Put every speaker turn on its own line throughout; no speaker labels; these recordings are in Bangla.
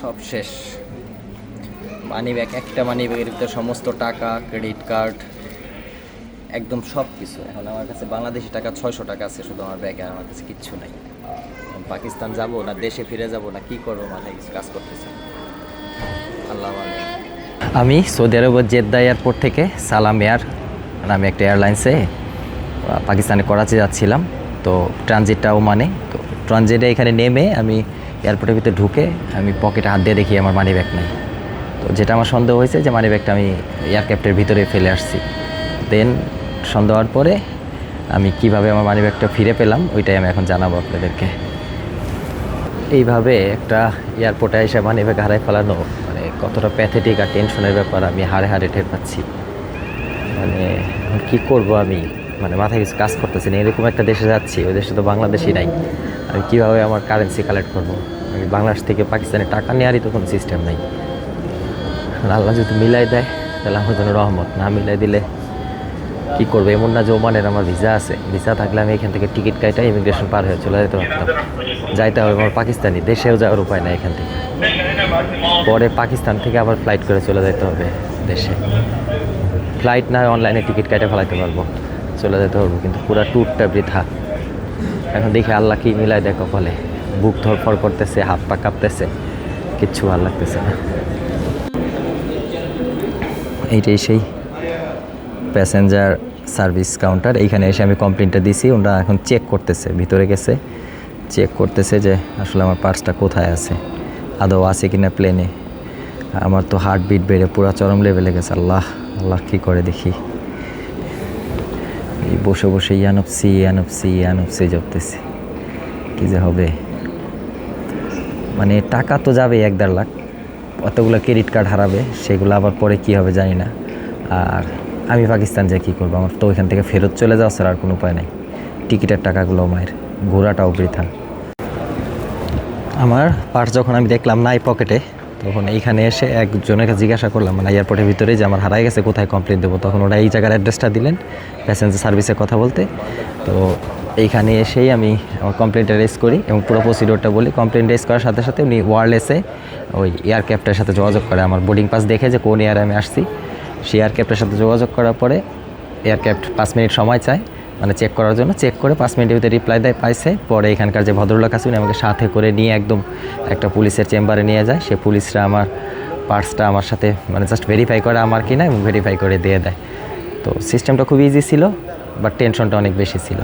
সব শেষ। মানি ব্যাগ একটা মানি ব্যাগের ভিতরে সমস্ত টাকা ক্রেডিট কার্ড একদম সব কিছু। এখন আমার কাছে বাংলাদেশি টাকা ছয়শো টাকা আছে, শুধু আমার ব্যাগে আমার কাছে কিচ্ছু নাই। পাকিস্তান যাব না, দেশে ফিরে যাব না, কি করব, মাথায় কিছু কাজ করতেছে আল্লাহ মানে আমি সৌদি আরবের জেদ্দা এয়ারপোর্ট থেকে সালাম এয়ার নামে একটা এয়ারলাইন্সে পাকিস্তানে করাচি যাচ্ছিলাম। তো ট্রানজিটটাও মানে তো ট্রানজিটে এখানে নেমে আমি এয়ারপোর্টের ভিতরে ঢুকে আমি পকেটে হাত দিয়ে দেখি আমার মানি ব্যাগ নেই। তো যেটা আমার সন্দেহ হয়েছে যে মানি ব্যাগটা আমি এয়ারক্রাফ্টের ভিতরে ফেলে আসছি। দেন সন্দেহ হওয়ার পরে আমি কীভাবে আমার মানি ব্যাগটা ফিরে পেলাম, ওইটাই আমি এখন জানাব আপনাদেরকে। এইভাবে একটা এয়ারপোর্টে এসে মানি ব্যাগ হারাই ফেলানো মানে কতটা প্যাথেটিক আর টেনশনের ব্যাপার আমি হারে হারে টের পাচ্ছি। মানে কী করব আমি? মানে মাথায় কিছু কাজ করতেছি না, এরকম একটা দেশে যাচ্ছি, ওই দেশে তো বাংলাদেশই নাই। আমি কীভাবে আমার কারেন্সি কালেক্ট করব? আমি বাংলাদেশ থেকে পাকিস্তানে টাকা নেওয়ারই তো কোনো সিস্টেম নেই। আল্লাহ যদি মিলাই দেয়, তাহলে আমার জন্য রহমত। না মিলাই দিলে কী করব? এমন না যে ওমানের আমার ভিসা আছে। ভিসা থাকলে আমি এখান থেকে টিকিট কাইটা ইমিগ্রেশন পার হয়ে চলে যেতে পারতাম। যাইতে হবে আমার পাকিস্তানি, দেশেও যাওয়ার উপায় নাই এখান থেকে। পরে পাকিস্তান থেকে আবার ফ্লাইট করে চলে যেতে হবে দেশে। ফ্লাইট না অনলাইনে টিকিট কেটে ফেলাইতে পারব। চলে যেতে পারব কিন্তু পুরা ট্যুরটা বৃথা এখন দেখি আল্লাহ কি মিলাই দেখো ফলে বুক ধরফর করতেছে, হাত পা কাঁপতেছে, কিচ্ছু ভালো লাগতেছে না। এইটাই সেই প্যাসেঞ্জার সার্ভিস কাউন্টার এইখানে এসে আমি কমপ্লেনটা দিছি ওরা এখন চেক করতেছে, ভিতরে গেছে। চেক করতেছে যে আসলে আমার পার্সটা কোথায় আছে, আদৌ আছে কি না প্লেনে আমার তো হার্ট বিট বেড়ে পুরা চরম লেভেলে গেছে, আল্লাহ আল্লাহ কী করে দেখি। বসে বসে ইয়ানপসি ইয়ানপসি ইয়ানপসি জপতেছি। কী যে হবে? মানে টাকা তো যাবে এক দেড় লাখ, অতগুলো ক্রেডিট কার্ড হারাবে, সেগুলো আবার পরে কী হবে জানি না। আর আমি পাকিস্তান যাই কী করব? আমার তো ওইখান থেকে ফেরত চলে যাওয়া স্যার আর কোনো উপায় নাই। টিকিটের টাকাগুলো মায়ের ঘোরাটাও বৃথা। আমার পার্স যখন আমি দেখলাম নাই পকেটে তখন এইখানে এসে একজনের কাছে জিজ্ঞাসা করলাম মানে এয়ারপোর্টের ভিতরে যে আমার হারাই গেছে, কোথায় কমপ্লেন দেবো? তখন ওরা এই জায়গার অ্যাড্রেসটা দিলেন প্যাসেঞ্জার সার্ভিসে কথা বলতে। তো এইখানে এসেই আমি আমার কমপ্লেনটা রেজ করি এবং পুরো প্রসিডিওরটা বলি। কমপ্লেন রেজ করার সাথে সাথে উনি ওয়ারলেসে ওই এয়ার ক্যাবটার সাথে যোগাযোগ করে। আমার বোর্ডিং পাস দেখে যে কোন এয়ারে আমি আসছি, সেই এয়ার ক্যাবটার সাথে যোগাযোগ করার পরে এয়ার ক্যাব পাঁচ মিনিট সময় চায়। মানে চেক করার জন্য চেক করে পাঁচ মিনিটের ভিতরে রিপ্লাই দেয়, পাইছে। পরে এখানকার যে ভদ্রলোক আছে, উনি আমাকে সাথে করে নিয়ে একদম একটা পুলিশের চেম্বারে নিয়ে যায়। সে পুলিশরা আমার পার্সটা আমার সাথে মানে জাস্ট ভেরিফাই করে আমার কিনা এবং ভেরিফাই করে দিয়ে দেয়। তো সিস্টেমটা খুব ইজি ছিল বাট টেনশনটা অনেক বেশি ছিল।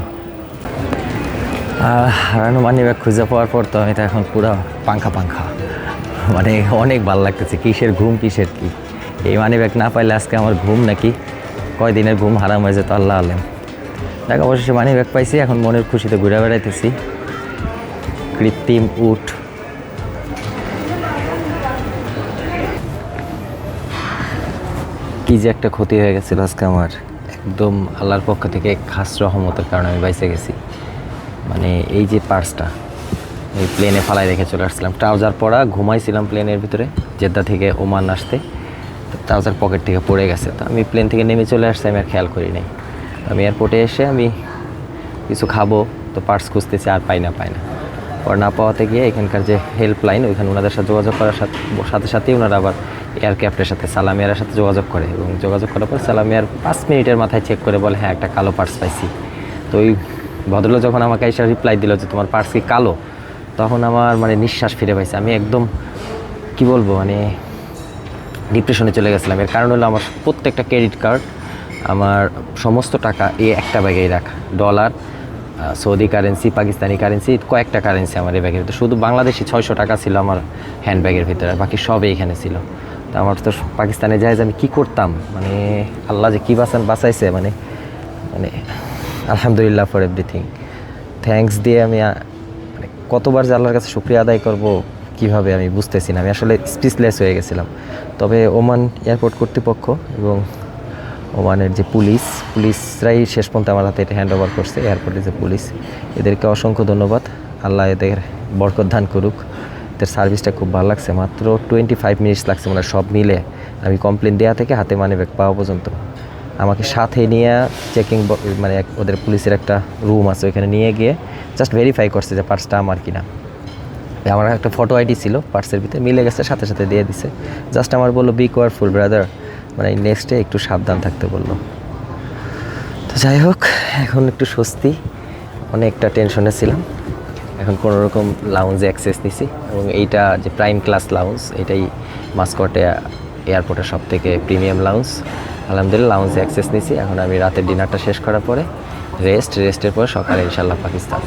হারানো মানি ব্যাগ খুঁজে পাওয়ার পর তো আমি তো এখন পুরো পাংখা পাংখা। মানে অনেক ভালো লাগতেছে, কিসের ঘুম, কিসের কি? এই মানি ব্যাগ না পাইলে আজকে আমার ঘুম নাকি? কয়দিনের ঘুম হারাম হয়ে যেত, আল্লাহ আলেম। দেখ, অবশেষে মানি ব্যাগ পাইছি, এখন মনের খুশিতে ঘুরে বেড়াইতেছি। কৃত্রিম উঠ। কি যে একটা ক্ষতি হয়ে গেছিল আজকে আমার। একদম আল্লাহর পক্ষ থেকে খাস রহমতের কারণে আমি বাইসে গেছি। মানে এই যে পার্সটা, এই প্লেনে ফালাই রেখে চলে আসছিলাম। ট্রাউজার পরা ঘুমাইছিলাম প্লেনের ভিতরে, জেদ্দা থেকে ওমান আসতে। ট্রাউজার পকেট থেকে পড়ে গেছে। তো আমি প্লেন থেকে নেমে চলে আসছি, আমি আর খেয়াল করি নাই। আমি এয়ারপোর্টে এসে আমি কিছু খাব, তো পার্স খুঁজতেছি, আর পাই না পাই না। পর না পাওয়াতে গিয়ে এখানকার যে হেল্পলাইন ওইখানে ওনাদের সাথে যোগাযোগ করার সাথে সাথে সাথেই ওনারা আবার এয়ার ক্যাপ্টের সাথে সালামিয়ারের সাথে যোগাযোগ করে এবং যোগাযোগ করার পর সালামিয়ার পাঁচ মিনিটের মাথায় চেক করে বলে হ্যাঁ একটা কালো পার্স পাইছি। তো ওই ভদ্রলোক যখন আমাকে এসে রিপ্লাই দিল যে, তোমার পার্স কি কালো? তখন আমার মানে নিঃশ্বাস ফিরে পাইছে। আমি একদম, কি বলব মানে ডিপ্রেশনে চলে গেছিলাম। এর কারণ হলো আমার প্রত্যেকটা ক্রেডিট কার্ড আমার সমস্ত টাকা এই একটা ব্যাগেই রাখা। Dollar Saudi currency, Pakistani currency, কয়েকটা কারেন্সি আমার এই ব্যাগের ভিতরে। শুধু বাংলাদেশি ছয়শো টাকা ছিল আমার হ্যান্ড ব্যাগের ভিতরে, বাকি সবই এখানে ছিল। তো আমার তো পাকিস্তানে যাই যে আমি কী করতাম? মানে আল্লাহ যে কী বাঁচান, বাঁচাইছে মানে মানে আলহামদুলিল্লাহ ফর এভরিথিং থ্যাঙ্কস দিয়ে আমি মানে কতবার যে আল্লাহর কাছে শুক্রিয়া আদায় করব, কীভাবে আমি বুঝতেছি না। আমি আসলে স্পিচলেস হয়ে গেছিলাম। তবে ওমান এয়ারপোর্ট কর্তৃপক্ষ এবং ওমানের যে পুলিশ, পুলিশরাই শেষ পর্যন্ত আমার হাতে এটা হ্যান্ড ওভার করছে এয়ারপোর্টের যে পুলিশ। এদেরকে অসংখ্য ধন্যবাদ। আল্লাহ এদের বরকত দান করুক। এদের সার্ভিসটা খুব ভালো লাগছে। মাত্র টোয়েন্টি ফাইভ মিনিটস লাগছে মানে সব মিলে। আমি কমপ্লেন দেওয়া থেকে হাতে মানি ব্যাগ পাওয়া পর্যন্ত। আমাকে সাথে নিয়ে চেকিং মানে ওদের পুলিশের একটা রুম আছে, ওইখানে নিয়ে গিয়ে জাস্ট ভেরিফাই করছে যে পার্সটা আমার কিনা। আমার একটা ফটো আইডি ছিল পার্সের ভিতরে মিলে গেছে, সাথে সাথে দিয়ে দিছে। জাস্ট আমার বলল বি কেয়ারফুল ব্রাদার মানে নেক্সটে একটু সাবধান থাকতে বলল। তো যাই হোক, এখন একটু স্বস্তি, অনেকটা টেনশনে ছিলাম। এখন কোনো রকম লাউঞ্জে অ্যাক্সেস নিছি এবং এইটা যে প্রাইম ক্লাস লাউঞ্জ এটাই মাস্কটে এয়ারপোর্টের সব থেকে প্রিমিয়াম লাউঞ্জ আলহামদুলিল্লাহ লাউঞ্জে অ্যাক্সেস নিছি। এখন আমি রাতের ডিনারটা শেষ করার পরে রেস্ট রেস্টের পরে সকালে ইনশাল্লাহ পাকিস্তান।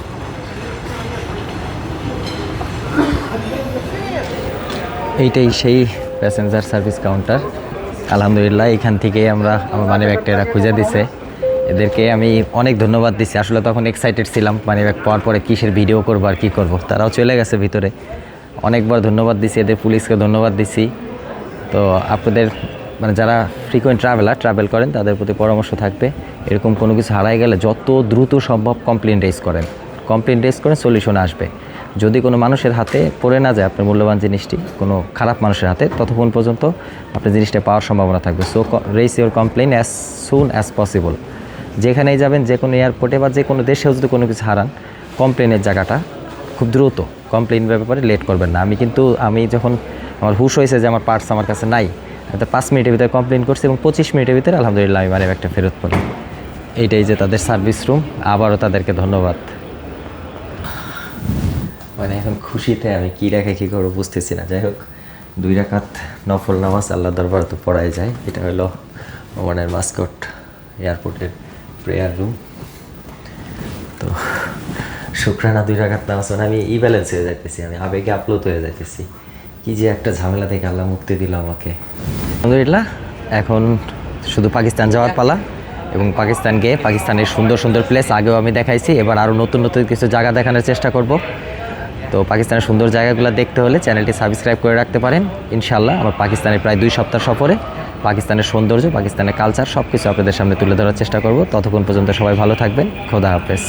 এইটাই সেই প্যাসেঞ্জার সার্ভিস কাউন্টার আলহামদুলিল্লাহ, এখান থেকেই আমরা আমার মানি ব্যাগটা এরা খুঁজে দিছে। এদেরকে আমি অনেক ধন্যবাদ দিচ্ছি আসলে তখন এক্সাইটেড ছিলাম মানি ব্যাগ পাওয়ার পরে কিসের ভিডিও করব আর কী করব। তারাও চলে গেছে ভিতরে। অনেকবার ধন্যবাদ দিছি, এদের পুলিশকে ধন্যবাদ দিছি। তো আপনাদের মানে যারা ফ্রিকোয়েন্ট ট্রাভেলার ট্রাভেল করেন, তাদের প্রতি পরামর্শ থাকবে। এরকম কোনো কিছু হারাই গেলে যত দ্রুত সম্ভব কমপ্লেন রেজ করেন। কমপ্লেন রেজ করেন সলিউশন আসবে। যদি কোনো মানুষের হাতে পড়ে না যায় আপনার মূল্যবান জিনিসটি, কোনো খারাপ মানুষের হাতে, ততক্ষণ পর্যন্ত আপনার জিনিসটা পাওয়ার সম্ভাবনা থাকবে। So raise your complain as soon as possible যেখানেই যাবেন, যে কোনো এয়ারপোর্টে বা যে কোনো দেশেও যদি কোনো কিছু হারান কমপ্লেনের জায়গাটা খুব দ্রুত কমপ্লেন ব্যাপারে লেট করবেন না। আমি কিন্তু, আমি যখন আমার হুশ হয়েছে যে আমার পার্টস আমার কাছে নাই তো পাঁচ মিনিটের ভিতরে কমপ্লেন করছি এবং পঁচিশ মিনিটের ভিতরে আলহামদুলিল্লাহ আমি মানে একটা ফেরত পড়ি এইটাই যে তাদের সার্ভিস রুম আবারও তাদেরকে ধন্যবাদ। মানে এখন খুশিতে আমি কী রেখে কী করব বুঝতেছি না। যাই হোক, দুই রাকাত নফল নামাজ আল্লাহ দরবার তো পড়াই যায়। এটা হলো ওমানের মাস্কট এয়ারপোর্টের প্রেয়ার রুম। তো শুক্রানা দুই রাকাত নামাজ মানে আমি ই ব্যালেন্স হয়ে যাইতেছি, আমি আবেগে আপ্লুত হয়ে যাইতেছি। কি যে একটা ঝামেলা থেকে আল্লাহ মুক্তি দিল আমাকে। আলহামদুলিল্লাহ, এখন শুধু পাকিস্তান যাওয়ার পালা এবং পাকিস্তান গিয়ে পাকিস্তানের সুন্দর সুন্দর প্লেস আগেও আমি দেখাইছি, এবার আরও নতুন নতুন কিছু জায়গা দেখানোর চেষ্টা করব। তো পাকিস্তানের সুন্দর জায়গাগুলো দেখতে হলে চ্যানেলটি সাবস্ক্রাইব করে রাখতে পারেন। ইনশাল্লাহ আমার পাকিস্তানের প্রায় দুই সপ্তাহ সফরে পাকিস্তানের সৌন্দর্য, পাকিস্তানের কালচার সব কিছু আপনাদের সামনে তুলে ধরার চেষ্টা করব। ততক্ষণ পর্যন্ত সবাই ভালো থাকবেন। খোদা হাফেজ।